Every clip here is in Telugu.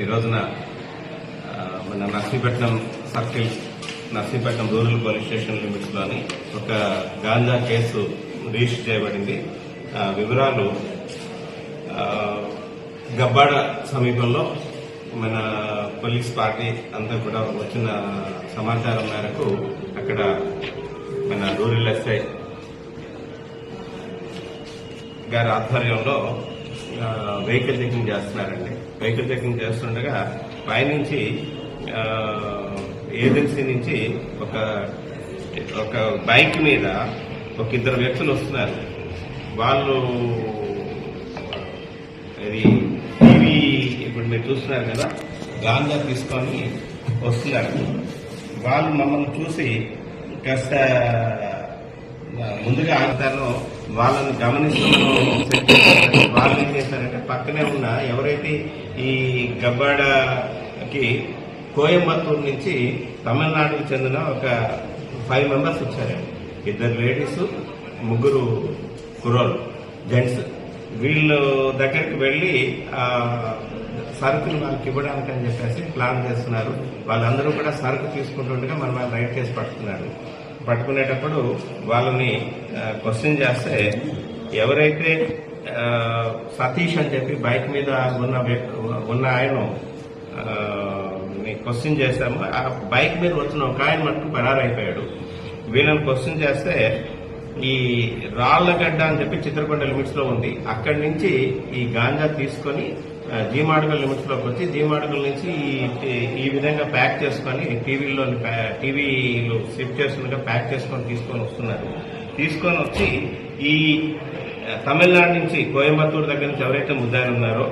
ఈ రోజున మన Narsipatnam circle Narsipatnam rural police station లిమిట్స్లోని ఒక గాంజా కేసు రిజిస్టర్ చేయబడింది. ఆ, వివరాలు గబ్బాడ సమీపంలో మన పోలీస్ పార్టీ అంతా కూడా వచ్చిన సమాచారం మేరకు అక్కడ మన రూరల్ ఎస్ఐ గారి ఆధ్వర్యంలో వెహికల్ చెకింగ్ చేస్తున్నారండి. వెహికల్ చెకింగ్ చేస్తుండగా పైనుంచి ఏజెన్సీ నుంచి ఒక ఒక బైక్ మీద ఒక ఇద్దరు వ్యక్తులు వస్తున్నారు. వాళ్ళు ఇది టీవీ ఇప్పుడు మీరు చూస్తున్నారు కదా గాంజా తీసుకొని వస్తున్నారు. వాళ్ళు మమ్మల్ని చూసి కాస్త ముందుగా ఆగుతారో వాళ్ళని గమనిస్తూ వాళ్ళు ఏం చేశారంటే పక్కనే ఉన్న ఎవరైతే ఈ గబ్బాడకి కోయంబత్తూరు నుంచి తమిళనాడుకు చెందిన ఒక ఫైవ్ మెంబర్స్ వచ్చారండి ఇద్దరు లేడీస్ ముగ్గురు కుర్రోలు జెంట్స్. వీళ్ళు దగ్గరికి వెళ్ళి సరుకులు వాళ్ళకి ఇవ్వడానికి అని చెప్పేసి ప్లాన్ చేస్తున్నారు. వాళ్ళందరూ కూడా సరుకు తీసుకుంటుండగా మనం వాళ్ళు రైట్ చేసి పడుతున్నారు పట్టుకునేటప్పుడు వాళ్ళని క్వశ్చన్ చేస్తే ఎవరైతే సతీష్ అని చెప్పి బైక్ మీద ఉన్న వ్యక్తి ఉన్న ఆయన క్వశ్చన్ చేశాము ఆ బైక్ మీద వచ్చిన ఒక ఆయన మటుకు పరారైపోయాడు. వీళ్ళని క్వశ్చన్ చేస్తే ఈ రాళ్ళగడ్డ అని చెప్పి చిత్రకొండ లిమిట్స్లో ఉంది. అక్కడి నుంచి ఈ గాంజా తీసుకొని ఆ, లిమిట్స్లోకి వచ్చి జీమాడుగల్ నుంచి ఈ- ఈ విధంగా ప్యాక్ చేసుకొని టీవీలో టీవీలు షిఫ్ట్ చేస్తుండగా ప్యాక్ చేసుకొని తీసుకొని వస్తున్నారు. తీసుకొని వచ్చి ఈ తమిళనాడు నుంచి కోయంబత్తూరు దగ్గర నుంచి ఎవరైతే ముద్దారు ఉన్నారో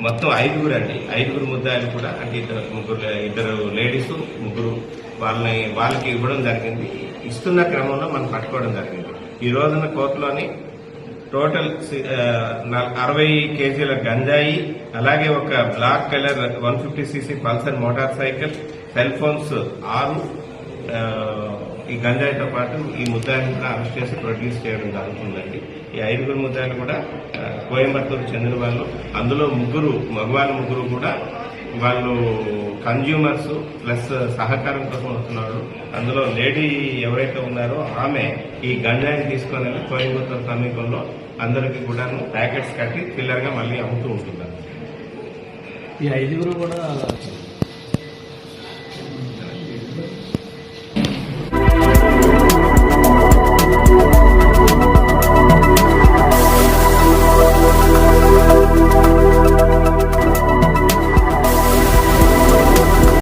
మొత్తం ఐదుగురు అండి. ఐదుగురు ముద్దాయిలు కూడా అంటే ఇద్దరు ముగ్గురు ఇద్దరు లేడీస్ ముగ్గురు వాళ్ళని వాళ్ళకి ఇవ్వడం జరిగింది. ఇస్తున్న క్రమంలో మనం పట్టుకోవడం జరిగింది. ఈ రోజున కోర్టులోని టోటల్ సి- అరవై కేజీల గంజాయి అలాగే ఒక black colour one fifty CC Pulsar motorcycle cell phones ఆరు ఈ గంజాయితో పాటు ఈ ముద్దాయిని కూడా అరెస్ట్ చేసి ప్రొడ్యూస్ చేయడం జరుగుతుందండి. ఈ ఐదుగురు ముద్దాయిలు కూడా కోయంబత్తూరు చెందిన వాళ్ళు. అందులో ముగ్గురు మగవాళ్ళ ముగ్గురు కూడా వాళ్ళు కన్జ్యూమర్స్ ప్లస్ సహకారం కోసం వస్తున్నారు. అందులో లేడీ ఎవరైతే ఉన్నారో ఆమె ఈ గంజాయిని తీసుకొని వెళ్ళి కోయంబత్తూరు సమీపంలో అందరికీ కూడా ప్యాకెట్స్ కట్టి పిల్లర్గా మళ్ళీ అమ్ముతూ ఉంటున్నారు ఈ ఐదుగురు కూడా